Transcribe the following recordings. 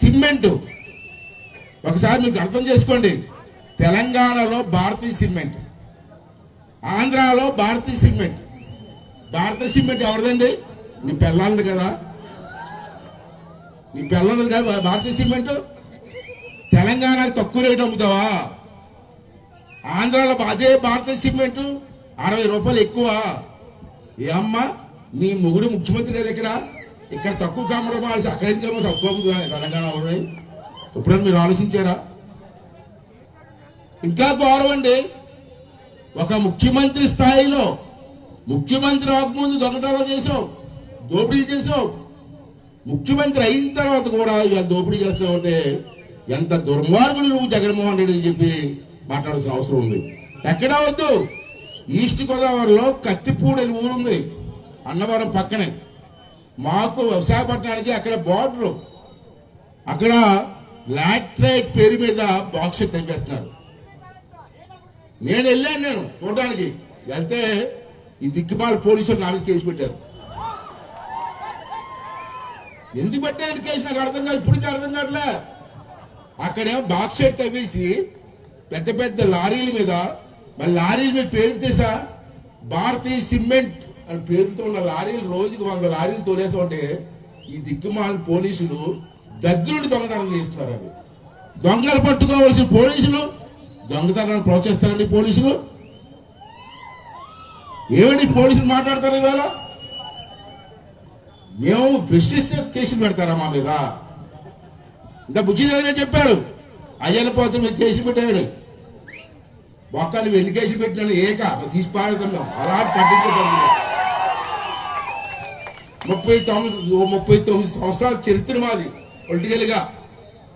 Cement. ఒకసారి మీకు అర్థం చేసుకోండి. తెలంగాణలో భారతీయ సిమెంట్. ఆంధ్రాలో భారతీయ సిమెంట్. భారత సిమెంట్ ఎవరిదండి? నీ పెళ్ళాంది కదా. నీ పెళ్ళంది కదా భారతీయ సిమెంట్. తెలంగాణకు తక్కువ రేటు అమ్ముతావా? ఆంధ్రాలో అదే భారతీయ సిమెంట్ అరవై రూపాయలు ఎక్కువ. ఏ అమ్మా? నీ మొగుడు ముఖ్యమంత్రి కదా ఇక్కడ. ఇక్కడ తక్కువ కమ్మడం అక్కడ ఎందుకేమో తక్కువ అమ్ముతున్నాయి తెలంగాణ ఉన్నాయి ఎప్పుడైనా మీరు ఆలోచించారా? ఇంకా గౌరవం అండి ఒక ముఖ్యమంత్రి స్థాయిలో ముఖ్యమంత్రి రాకముందు దొంగతనం చేసావు దోపిడీ చేసావు ముఖ్యమంత్రి అయిన తర్వాత కూడా ఇవాళ దోపిడీ చేస్తావు అంటే ఎంత దుర్మార్గుడు నువ్వు జగన్మోహన్ రెడ్డి అని చెప్పి మాట్లాడాల్సిన అవసరం ఉంది. ఎక్కడా వద్దు ఈస్ట్ గోదావరిలో కత్తిపూడి అని ఊరుంది అన్నవరం పక్కనే. మాకు విశాఖపట్నానికి అక్కడ బార్డర్. అక్కడ లాట్రైట్ పేరు మీద బాక్స్ తెంపేస్తున్నారు. నేను వెళ్ళాను నేను చూడడానికి. వెళ్తే ఈ దిక్కుమాల పోలీసులు నా మీద కేసు పెట్టారు. ఎందుకు పెట్టారు? కేసు నాకు అర్థం కాదు. ఇప్పటికీ అర్థం కావట్లే. అక్కడేమో బాక్స్ షెడ్ తవ్వేసి పెద్ద పెద్ద లారీల మీద మరి లారీల మీద పేరు తెసా? భారతీయ సిమెంట్ అని పేరుతో ఉన్న లారీలు రోజుకి వంద లారీలు తోలేస్తుంటే ఈ దిక్కుమాలి పోలీసులు దగ్గరుండి దొంగతనం చేస్తున్నారు అది దొంగలు పట్టుకోవాల్సిన పోలీసులు దొంగతనాన్ని ప్రోత్సహిస్తారండి పోలీసులు. ఏమండి పోలీసులు మాట్లాడతారు ఇవాళ? మేము ప్రశ్నిస్తే కేసులు పెడతారా మా మీద? ఇంత బుద్ధి దగ్గరే చెప్పారు. అయ్యన్న పోతులు మీరు పెట్టాడు. బొక్కలు వెళ్ళి కేసులు పెట్టినాడు ఏక తీసి పాడుతున్నాం అలా పట్టించుకుంటాం ముప్పై తొమ్మిది ముప్పై తొమ్మిది సంవత్సరాల చరిత్ర మాది. పొలిటికల్గా.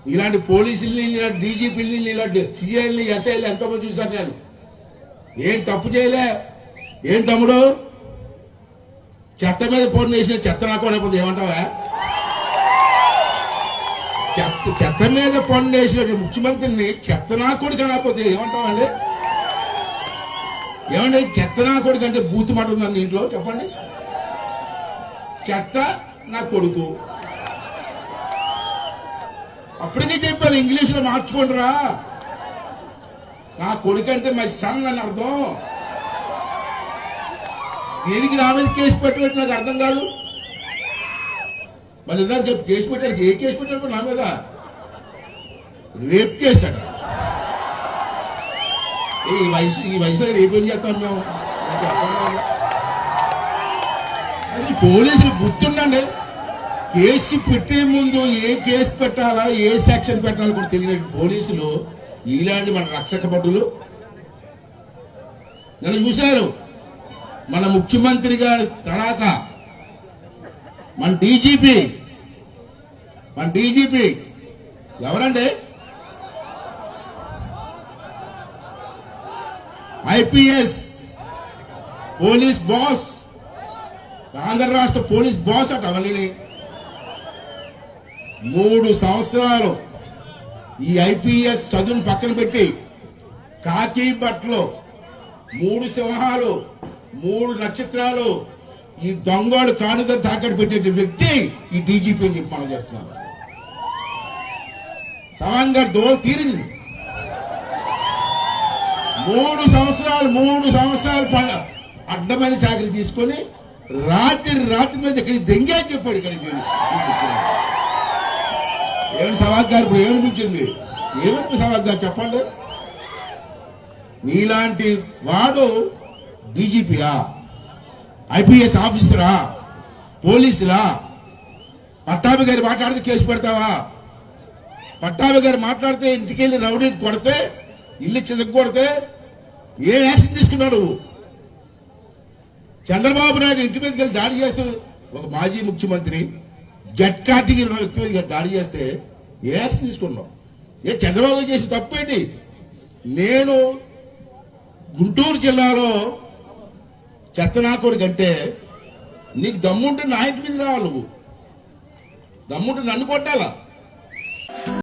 ఇలాంటి పోలీసుల్ని ఇలాంటి డీజీపీని ఇలాంటి సీఐల్ని ఎస్ఐలు ఎంతమంది చూశాను నేను. ఏం తప్పు చేయలే? ఏం తమ్ముడు? చెత్త మీద ఫోన్ వేసిన చెత్త నాకు ఏమంటావా? చెత్త చెత్త మీద పన్ను వేసిన ముఖ్యమంత్రిని చెత్త నా కొడుకు అనకపోతే ఏమంటామండి ఏమండి చెత్త నా కొడుకు అంటే బూత్ మాట ఉందండి ఇంట్లో? చెప్పండి. చెత్త నా కొడుకు. అప్పటికే చెప్పాను ఇంగ్లీష్లో మార్చుకోండిరా. నా కొడుకు అంటే మై సన్ అని అర్థం? దేనికి నా మీద కేసు పెట్టినట్టు నాకు అర్థం కాదు? మళ్ళీ ఇందాక చెప్పి కేసు పెట్టారు ఏ కేసు పెట్టారు నా మీద? రేప్ కేసు అట. ఈ వయసు ఈ వయసులో రేపు ఏం చేస్తాం మేము? నాకు అది పోలీసులు గుర్తుండండి కేసు పెట్టే ముందు ఏ కేసు పెట్టాలా ఏ సెక్షన్ పెట్టాలో కూడా తెలియని పోలీసులు ఇలాంటి మన రక్షక భటులు. నన్ను చూశారు. మన ముఖ్యమంత్రి గారి తడాక మన డీజీపీ మన డీజీపీ ఎవరండి? IPS police boss. ఆంధ్ర రాష్ట్ర పోలీస్ బాస్ అట అవన్నీ. మూడు సంవత్సరాలు ఈ ఐపీఎస్ చదువును పక్కన పెట్టి కాకి బట్టలు మూడు సింహాలు మూడు నక్షత్రాలు ఈ దొంగలు కానుదని తాకట్టు పెట్టే వ్యక్తి ఈ డీజీపీ అని చెప్పి మనం చేస్తున్నాం. సమంగా దోలు తీరింది. మూడు సంవత్సరాలు మూడు సంవత్సరాలు ప- అడ్డమైన చాకరీ తీసుకొని రాత్రి రాత్రి మీద ఇక్కడ దెంగే చెప్పాడు ఇక్కడికి ఏమి సవాగ్ గారు ఇప్పుడు ఏమనిపించింది? ఏమనిపి సవాగ్ గారు చెప్పండి. నీలాంటి వాడు డీజీపీయా? ఐపీఎస్ ఆఫీసరా? పోలీసులా? పట్టాభి గారు మాట్లాడితే కేసు పెడతావా? పట్టాభి గారు మాట్లాడితే ఇంటికి వెళ్ళి రౌడీ కొడితే ఇల్లు చిదక కొడితే ఏ యాక్షన్ తీసుకున్నాడు? చంద్రబాబు నాయుడు ఇంటి మీదకి వెళ్ళి దాడి చేస్తే ఒక మాజీ ముఖ్యమంత్రి జట్ కేటగిరీ వ్యక్తి మీద దాడి చేస్తే ఏ యాక్షన్ ఏ చంద్రబాబు చేసి తప్పేంటి నేను గుంటూరు జిల్లాలో చెత్తనాకూరు కంటే నీకు దమ్ముంటే నా ఇంటి మీద రావాలి నువ్వు. దమ్ముంటే నన్ను కొట్టాలా?